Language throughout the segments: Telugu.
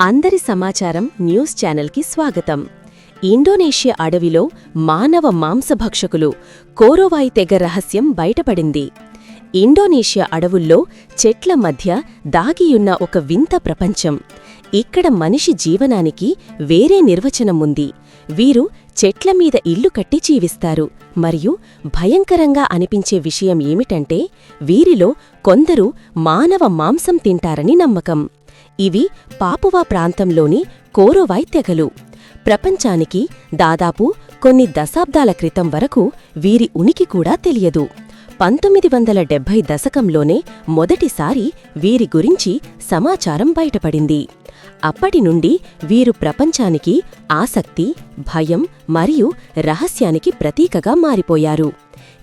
అందరి సమాచారం న్యూస్ ఛానల్కి స్వాగతం. ఇండోనేషియా అడవిలో మానవ మాంసభక్షకులు కోరోవాయి తెగ రహస్యం బయటపడింది. ఇండోనేషియా అడవుల్లో చెట్ల మధ్య దాగియున్న ఒక వింత ప్రపంచం. ఇక్కడ మనిషి జీవనానికి వేరే నిర్వచనం ఉంది. వీరు చెట్ల మీద ఇల్లు కట్టి జీవిస్తారు. మరియు భయంకరంగా అనిపించే విషయం ఏమిటంటే వీరిలో కొందరు మానవ మాంసం తింటారని నమ్మకం. ఇవి పాపువా ప్రాంతంలోని కోరోవాయ్ తెగలు. ప్రపంచానికి దాదాపు కొన్ని దశాబ్దాల క్రితం వరకు వీరి ఉనికి కూడా తెలియదు. పంతొమ్మిది వందల డెబ్భై దశకంలోనే మొదటిసారి వీరి గురించి సమాచారం బయటపడింది. అప్పటి నుండి వీరు ప్రపంచానికి ఆసక్తి భయం మరియు రహస్యానికి ప్రతీకగా మారిపోయారు.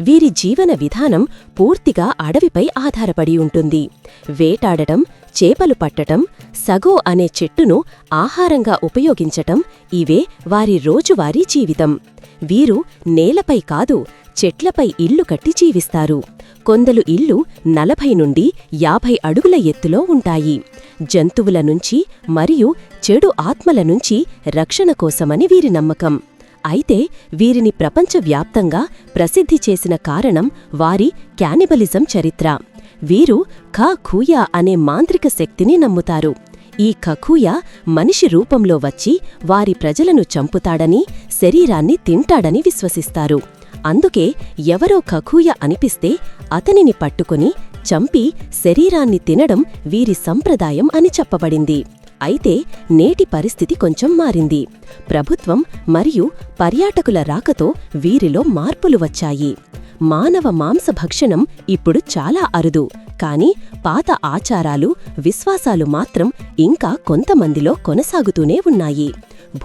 వీరి జీవన విధానం పూర్తిగా అడవిపై ఆధారపడి ఉంటుంది. వేటాడటం చేపలు పట్టటం సగో అనే చెట్టును ఆహారంగా ఉపయోగించటం ఇవే వారి రోజువారీ జీవితం. వీరు నేలపై కాదు చెట్లపై ఇల్లు కట్టి జీవిస్తారు. కొందలు ఇల్లు నలభై నుండి యాభై అడుగుల ఎత్తులో ఉంటాయి. జంతువుల నుంచి మరియు చెడు ఆత్మల నుంచి రక్షణ కోసమని వీరి నమ్మకం. అయితే వీరిని ప్రపంచవ్యాప్తంగా ప్రసిద్ధి చేసిన కారణం వారి క్యానిబలిజం చరిత్ర. వీరు ఖా ఖూయా అనే మాంత్రిక శక్తిని నమ్ముతారు. ఈ ఖఖూయా మనిషి రూపంలో వచ్చి వారి ప్రజలను చంపుతాడని శరీరాన్ని తింటాడని విశ్వసిస్తారు. అందుకే ఎవరో ఖఖూయ అనిపిస్తే అతనిని పట్టుకుని చంపి శరీరాన్ని తినడం వీరి సంప్రదాయం అని చెప్పబడింది. అయితే నేటి పరిస్థితి కొంచెం మారింది. ప్రభుత్వం మరియు పర్యాటకుల రాకతో వీరిలో మార్పులు వచ్చాయి. మానవ మాంస భక్షణం ఇప్పుడు చాలా అరుదు. కాని పాత ఆచారాలు విశ్వాసాలు మాత్రం ఇంకా కొంతమందిలో కొనసాగుతూనే ఉన్నాయి.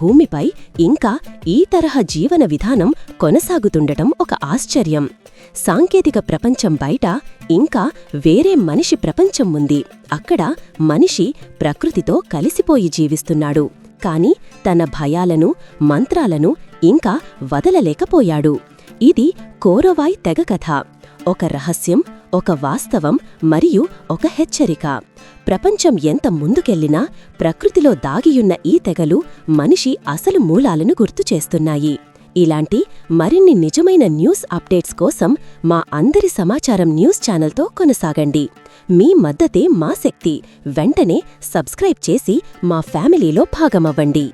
భూమిపై ఇంకా ఈ తరహా జీవన విధానం కొనసాగుతుండటం ఒక ఆశ్చర్యం. సాంకేతిక ప్రపంచం బయట ఇంకా వేరే మనిషి ప్రపంచం ఉంది. అక్కడ మనిషి ప్రకృతితో కలిసిపోయి జీవిస్తున్నాడు. కాని తన భయాలను మంత్రాలను ఇంకా వదలలేకపోయాడు. ఇది కోరవాయ్ తెగ కథ. ఒక రహస్యం ఒక వాస్తవం మరియు ఒక హెచ్చరిక. ప్రపంచం ఎంత ముందుకెళ్ళినా ప్రకృతిలో దాగియున్న ఈ తెగలు మనిషి అసలు మూలాలను గుర్తు చేస్తున్నాయి. ఇలాంటి మరిన్ని నిజమైన న్యూస్ అప్డేట్స్ కోసం మా అందరి సమాచారం న్యూస్ ఛానల్తో కొనసాగండి. మీ మద్దతే మా శక్తి. వెంటనే సబ్స్క్రైబ్ చేసి మా ఫ్యామిలీలో భాగమవ్వండి.